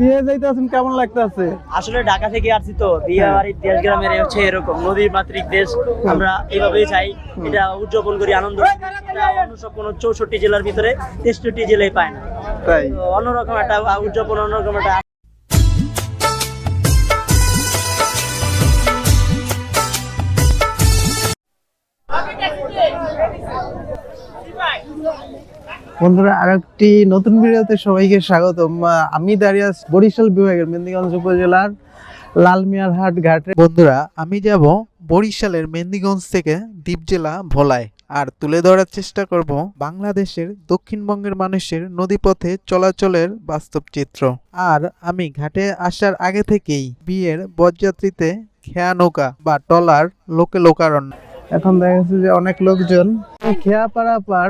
বিয়ে যাইতেছেন কেমন লাগতেছে? আসলে ঢাকা থেকে আসছি তো বিয়ে বাড়ির দেশ গ্রামের হচ্ছে এরকম নদীর মাতৃক দেশ আমরা এইভাবেই চাই এটা উদযাপন করি আনন্দ। করি। এটা অন্য সব কোনো চৌষট্টি জেলার ভিতরে তেষট্টি জেলায় পায় না। তাই। অন্যরকম একটা উদযাপন অন্যরকম একটা বন্ধুরা, আরেকটি নতুন ভিডিওতে সবাইকে স্বাগতম। আমি দাঁড়িয়ে বরিশাল বিভাগের মেদিনীগঞ্জ উপজেলার লালমিয়ারহাট ঘাটে। বন্ধুরা, আমি যাব বরিশালের মেদিনীগঞ্জ থেকে দ্বীপ জেলা ভোলায় আর তুলে ধরার চেষ্টা করব বাংলাদেশের দক্ষিণবঙ্গের মানুষের নদীপথে চলাচলের বাস্তব চিত্র। আর আমি ঘাটে আসার আগে থেকেই বিয়ের বরযাত্রীতে খেয়া নৌকা বা টলার লোকে লোকারণ্য। এখন দেখা যাচ্ছে যে অনেক লোকজন খেয়া পারাপার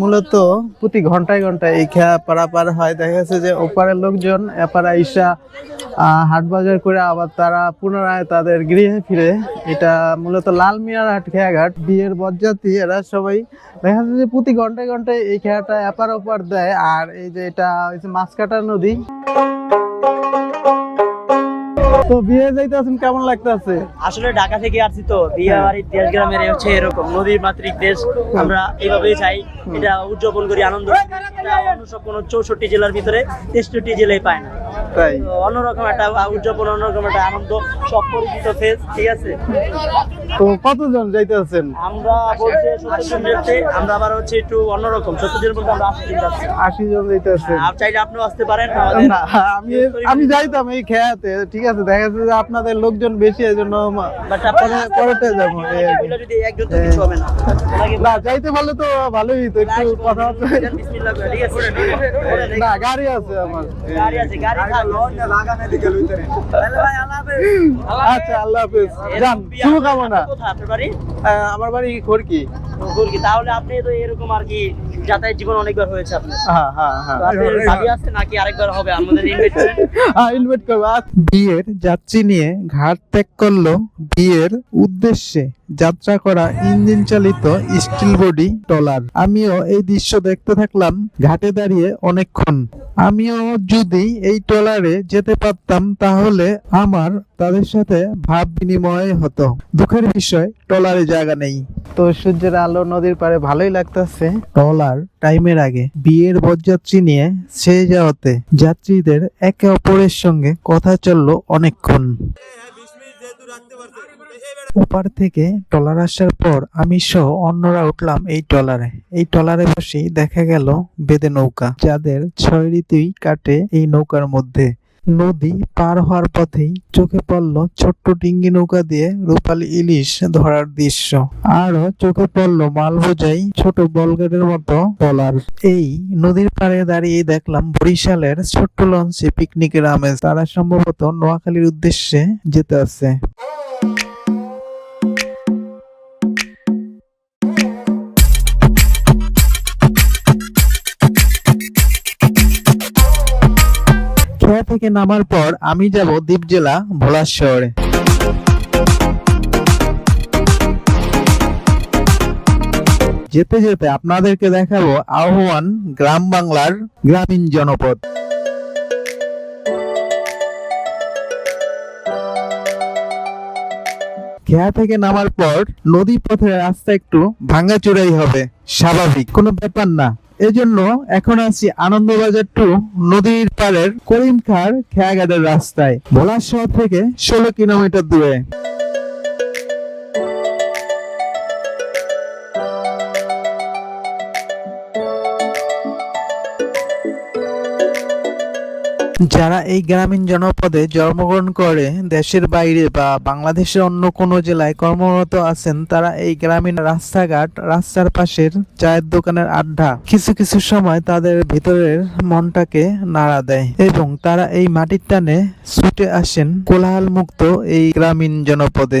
মূলত প্রতি ঘন্টায় ঘন্টায় এই খেয়া পারাপার হয়। দেখা যাচ্ছে যে ওপারের লোকজন এপারা আহ, হাট বাজার করে আবার তারা পুনরায় তাদের গৃহে ফিরে। এটা মূলত লাল মিয়ার হাট খেয়াঘাট। বিয়ের বরযাত্রী এরা সবাই দেখা যাচ্ছে যে প্রতি ঘন্টায় ঘন্টায় এই খেয়াটা এপার ওপার দেয়। আর এই যে এটা হচ্ছে মাছকাটা নদী। তো বিয়ে যাইতেছেন কেমন লাগতেছে? আসলে ঢাকা থেকে আসছি তো বিয়ে বাড়ির দেশ গ্রামের হচ্ছে এরকম নদী মাতৃক দেশ আমরা এইভাবেই চাই এটা উদযাপন করি আনন্দ। এটা অন্য সব কোনো চৌষট্টি জেলার ভিতরে তেষট্টি জেলায় পায় না। তাই? অন্যরকম একটা উদযাপন অন্যরকম একটা আনন্দ সব পরিচিত ফেস ঠিক আছে? তো কতজন যাইতেছেন আমরা বলতে সত্তর জন যাচ্ছে আমরা আবার হচ্ছে একটু অন্যরকম সত্তর জন বলতে আমরা আশি জন আশি জন যাইতেছেন আর চাইলে আপনিও আসতে পারেন আমি আমি যাইতাম এই খেয়াতে ঠিক আছে? দেখা যাচ্ছে যে আপনাদের লোকজন বেশি এই জন্য পরেতে যাব এই আর কি। মিলে যদি একজন তো কিছু হবে না। না যাইতে পারলে তো ভালোই তো একটু কথা ঠিক আছে? না গাড়ি আছে আমার। গাড়ি আছে গাড়ি হাফেজ। আচ্ছা আল্লাহ হাফেজ। যান শুভকামনা। আমার বাড়ি খড়কি। তাহলে আপনি তো এরকম আর কি যাতায়াত জীবন অনেকবার হয়েছে আপনার। হ্যাঁ হ্যাঁ হ্যাঁ। নাকি আরেকবার হবে? আমাদের ইনভাইট হ্যাঁ ইনভাইট করব। বিয়ের যাত্রী নিয়ে ঘাট ত্যাগ করল। বিয়ের উদ্দেশ্যে যাত্রা করা ইঞ্জিন চালিত স্টিল বডি ট্রলার। আমিও এই দৃশ্য দেখতে থাকলাম ঘাটে দাঁড়িয়ে অনেকক্ষণ। আমিও যদি এই ট্রলারে যেতে পারতাম তাহলে আমার তাদের সাথে ভাব বিনিময় হতো। দুঃখের বিষয় ট্রলারে জায়গা নেই। তো সূর্যের আলো নদীর পাড়ে ভালোই লাগতেছে। ট্রলার টাইমের আগে বিয়ের বরযাত্রী নিয়ে ছেড়ে যাওয়াতে যাত্রীদের একে অপরের সঙ্গে কথা চলল অনেকক্ষণ। ওপার থেকে ট্রলার আসার পর আমি সহ অন্যরা উঠলাম এই ট্রলারে এই ট্রলারে বসেই দেখা গেল বেদে নৌকা, যাদের ছয় ঋতুই কাটে এই নৌকার মধ্যে। নদী পার হওয়ার পথেই চোখে পড়ল ছোট্ট ডিঙ্গি নৌকা দিয়ে রূপালি ইলিশ ধরার দৃশ্য। আরও চোখে পড়ল মাল বোঝাই ছোট বলগেটের মতো বলার। এই নদীর পাড়ে দাঁড়িয়ে দেখলাম বরিশালের ছোট্ট লঞ্চে পিকনিকের আমেজ। তারা সম্ভবত নোয়াখালীর উদ্দেশ্যে যেতে আছে থেকে নামার পর আমি যাব দ্বীপ জেলা ভোলার শহরে। যেতে যেতে আপনাদেরকে দেখাবো আহ্বান গ্রাম বাংলার গ্রামীণ জনপদ। খেয়া থেকে নামার পর নদী পথের রাস্তা একটু ভাঙ্গাচুরাই হবে, স্বাভাবিক, কোনো ব্যাপার না। এজন্য এখন আছি আনন্দবাজার টু নদীর পাড়ের করিমখার খেয়াগাদের রাস্তায় ভোলা শহর থেকে ষোলো কিলোমিটার দূরে। যারা এই গ্রামীণ জনপদে জন্মগ্রহণ করে, দেশের বাইরে বা বাংলাদেশের অন্য কোনো জেলায় কর্মরত আছেন, তারা এই গ্রামীণ রাস্তাঘাট, রাস্তার পাশের চায়ের দোকানের আড্ডা কিছু কিছু সময় তাদের ভিতরের মনটাকে নাড়া দেয় এবং তারা এই মাটির টানে ছুটে আসেন কোলাহল মুক্ত এই গ্রামীণ জনপদে।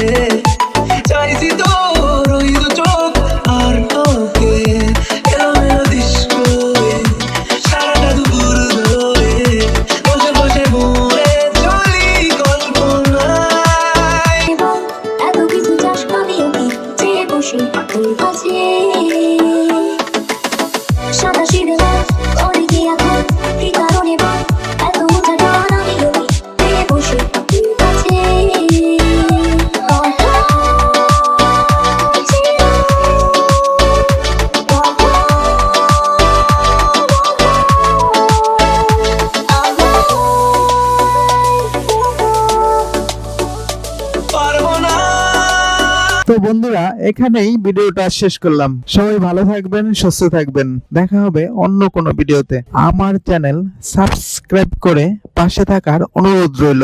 বন্ধুরা, এখানেই ভিডিওটা শেষ করলাম। সবাই ভালো থাকবেন, সুস্থ থাকবেন। দেখা হবে অন্য কোনো ভিডিওতে। আমার চ্যানেল সাবস্ক্রাইব করে পাশে থাকার অনুরোধ রইল।